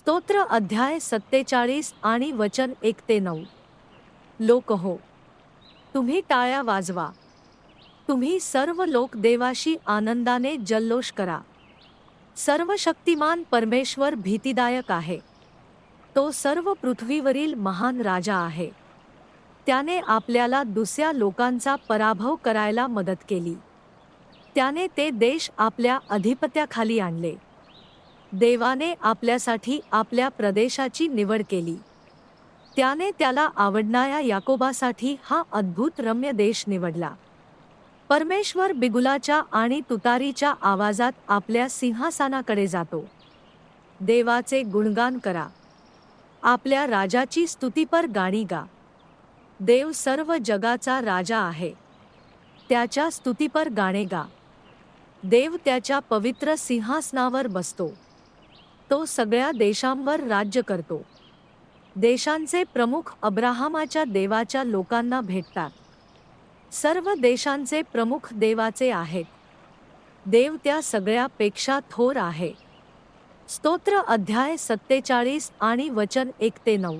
स्तोत्र अध्याय सत्तेचाळीस आणि वचन एक ते नऊ. लोक हो तुम्ही टाळ्या वाजवा. तुम्ही सर्व लोक देवाशी आनंदाने जल्लोष करा. सर्व शक्तिमान परमेश्वर भीतीदायक आहे. तो सर्व पृथ्वीवरील महान राजा आहे. त्याने आपल्याला दुसऱ्या लोकांचा पराभव करायला मदत केली. त्याने ते देश आपल्या अधिपत्याखाली आणले. देवाने आपल्यासाठी आपल्या प्रदेशाची निवड केली. त्याने त्याला आवडणाऱ्या याकोबासाठी हा अद्भुत रम्य देश निवडला. परमेश्वर बिगुलाच्या आणि तुतारीच्या आवाजात आपल्या सिंहासनाकडे जातो. देवाचे गुणगान करा. आपल्या राजाची स्तुतीपर गाणी गा. देव सर्व जगाचा राजा आहे. त्याच्या स्तुतीपर गाणे गा. देव त्याच्या पवित्र सिंहासनावर बसतो. तो सगळ्या देशांवर राज्य करतो. देशांचे प्रमुख अब्राहमाच्या देवाच्या लोकांना भेटतात. सर्व देशांचे प्रमुख देवाचे आहेत. देव त्या सगळ्यापेक्षा थोर आहे. स्तोत्र अध्याय सत्तेचाळीस आणि वचन एक ते नऊ